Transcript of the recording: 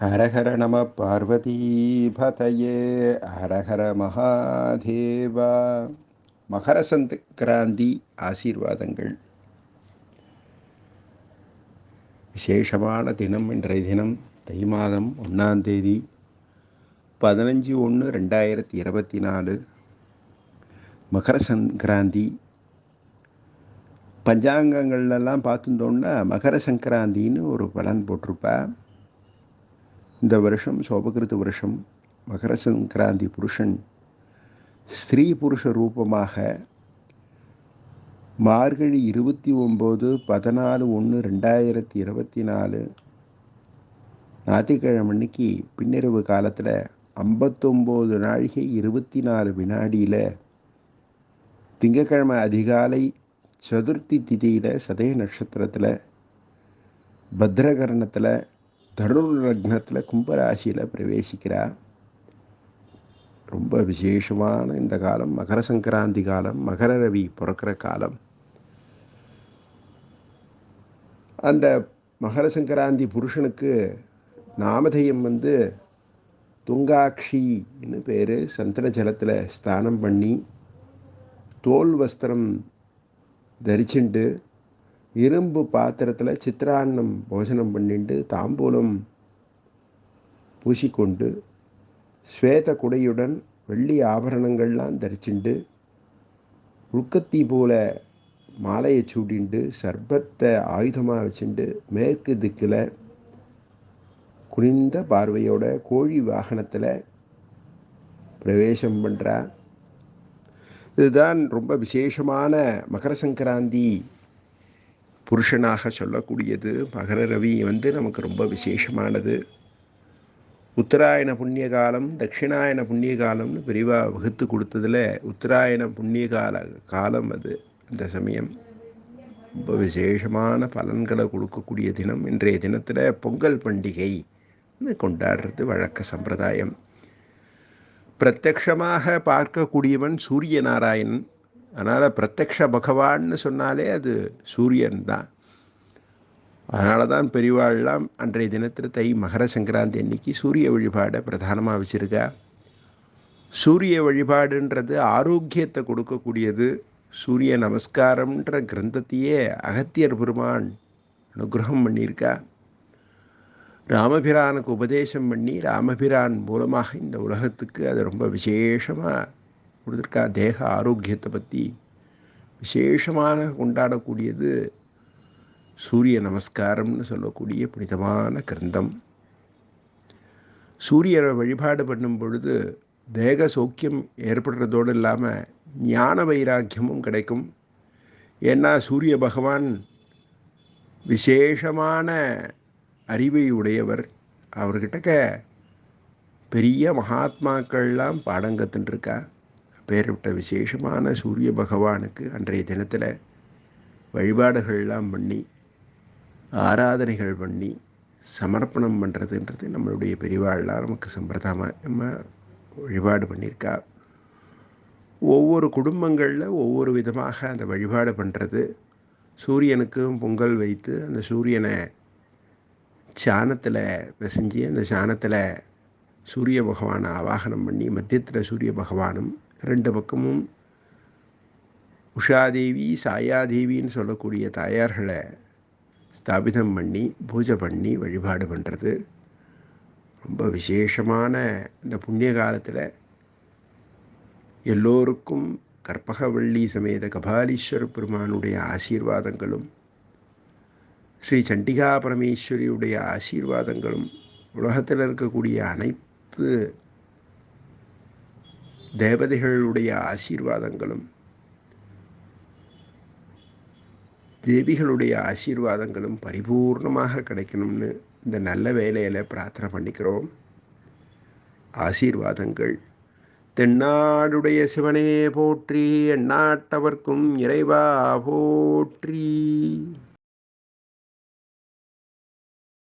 ஹரஹர நம பார்வதீபதயே ஹரஹர மகாதேவா மகர சங்கராந்தி ஆசீர்வாதங்கள் விசேஷமான தினம் இன்றைய தினம் தை மாதம் ஒன்றாம் தேதி பதினஞ்சு ஒன்று ரெண்டாயிரத்தி இருபத்தி நாலு. மகர சங்கராந்தி பஞ்சாங்கங்கள்லாம் பார்த்துட்டோம்னா மகர சங்கராந்தின்னு ஒரு பலன் போட்டிருப்பா. இந்த வருஷம் சோபகிருத்து வருஷம் மகர சங்கராந்தி புருஷன் ஸ்திரீ புருஷ ரூபமாக மார்கழி இருபத்தி ஒம்பது பதினாலு ஒன்று ரெண்டாயிரத்தி இருபத்தி நாலு ஞாயிற்றுக்கிழமை அன்னைக்கு பின்னிரவு காலத்தில் ஐம்பத்தொம்போது நாழிகை இருபத்தி நாலு வினாடியில் திங்கக்கிழமை அதிகாலை சதுர்த்தி திதியில் சதய நட்சத்திரத்தில் பத்ரகரணத்தில் தருண லக்னத்தில் கும்பராசியில் பிரவேசிக்கிறார் ரொம்ப விசேஷமான இந்த காலம் மகர சங்கராந்தி காலம் மகர ரவி பிறக்கிற காலம். அந்த மகர சங்கராந்தி புருஷனுக்கு நாமதேயம் வந்து துங்காட்சின்னு பேர். சந்தன ஜலத்தில் ஸ்நானம் பண்ணி தோல் வஸ்திரம் தரிச்சுண்டு இரும்பு பாத்திரத்தில் சித்திரான்னம் போஜனம் பண்ணிட்டு தாம்பூலம் பூசிக்கொண்டு ஸ்வேத குடையுடன் வெள்ளி ஆபரணங்கள்லாம் தரிச்சுண்டு உள்கத்தி போல மாலையை சூடிண்டு சர்பத்தை ஆயுதமாக வச்சுண்டு மேற்கு திக்கில் குனிந்த பார்வையோட கோழி வாகனத்தில் பிரவேசம் பண்ணுறா இதுதான் ரொம்ப விசேஷமான மகர சங்கராந்தி புருஷனாக சொல்லக்கூடியது மகர ரவி வந்து நமக்கு ரொம்ப விசேஷமானது. உத்தராயண புண்ணிய காலம் தட்சிணாயன புண்ணிய காலம்னு விரிவாக வகுத்து கொடுத்ததில் உத்தராயண புண்ணிய கால காலம் அது அந்த சமயம். ரொம்ப விசேஷமான பலன்களை கொடுக்கக்கூடிய தினம். இன்றைய தினத்தில் பொங்கல் பண்டிகைன்னு கொண்டாடுறது வழக்க சம்பிரதாயம். பிரத்யக்ஷமாக பார்க்கக்கூடியவன் சூரிய நாராயணன் அதனால் பிரத்யக்ஷ பகவான்னு சொன்னாலே அது சூரியன் தான். அதனால தான் பெரிவாள்லாம் அன்றைய தினத்தில் தை மகர சங்கராந்தி அன்னைக்கு சூரிய வழிபாடை பிரதானமாக வச்சுருக்கா. சூரிய வழிபாடுன்றது ஆரோக்கியத்தை கொடுக்கக்கூடியது. சூரிய நமஸ்காரம்ன்ற கிரந்தத்தையே அகத்தியர் பெருமான் அனுகிரகம் பண்ணியிருக்கா. ராமபிரானுக்கு உபதேசம் பண்ணி ராமபிரான் மூலமாக இந்த உலகத்துக்கு அது ரொம்ப விசேஷமாக கொடுத்துருக்கா தேக ஆரோக்கியத்தை பற்றி விசேஷமான கொண்டாடக்கூடியது சூரிய நமஸ்காரம்னு சொல்லக்கூடிய புனிதமான கிரந்தம். சூரியனை வழிபாடு பண்ணும் பொழுது தேக சௌக்கியம் ஏற்படுறதோடு இல்லாமல் ஞான வைராக்கியமும் கிடைக்கும். ஏன்னா சூரிய பகவான் விசேஷமான அறிவை உடையவர். அவர்கிட்டக்க பெரிய மகாத்மாக்கள்லாம் பாடம் கற்றுட்டுருக்கா பேர்விட்ட விசேஷமான சூரிய பகவானுக்கு அன்றைய தினத்தில் வழிபாடுகள்லாம் பண்ணி ஆராதனைகள் பண்ணி சமர்ப்பணம் பண்ணுறதுன்றது நம்மளுடைய பெரிவாள்லாம் நமக்கு சம்பிரதாயமாக வழிபாடு பண்ணியிருக்கா. ஒவ்வொரு குடும்பங்களில் ஒவ்வொரு விதமாக அந்த வழிபாடு பண்ணுறது சூரியனுக்கும் பொங்கல் வைத்து அந்த சூரியனை சாணத்தில் பிசைஞ்சு அந்த சாணத்தில் சூரிய பகவானை ஆவாகனம் பண்ணி மத்தியத்தில் சூரிய பகவானும் ரெண்டு பக்கமும் உஷாதேவி சாயாதேவின்னு சொல்லக்கூடிய தாயார்களை ஸ்தாபிதம் பண்ணி பூஜை பண்ணி வழிபாடு பண்ணுறது ரொம்ப விசேஷமான இந்த புண்ணிய காலத்தில் எல்லோருக்கும் கற்பகவள்ளி சமேத கபாலீஸ்வர பெருமானுடைய ஆசீர்வாதங்களும் ஸ்ரீ சண்டிகா பரமேஸ்வரியுடைய ஆசீர்வாதங்களும் உலகத்தில் இருக்கக்கூடிய அனைத்து தேவதைகளுடைய ஆசீர்வாதங்களும் தேவிகளுடைய ஆசீர்வாதங்களும் பரிபூர்ணமாக கிடைக்கணும்னு இந்த நல்ல வேலையில் பிரார்த்தனை பண்ணிக்கிறோம். ஆசீர்வாதங்கள். தென்னாடுடைய சிவனே போற்றி எண்ணாட்டவர்க்கும் இறைவா போற்றி.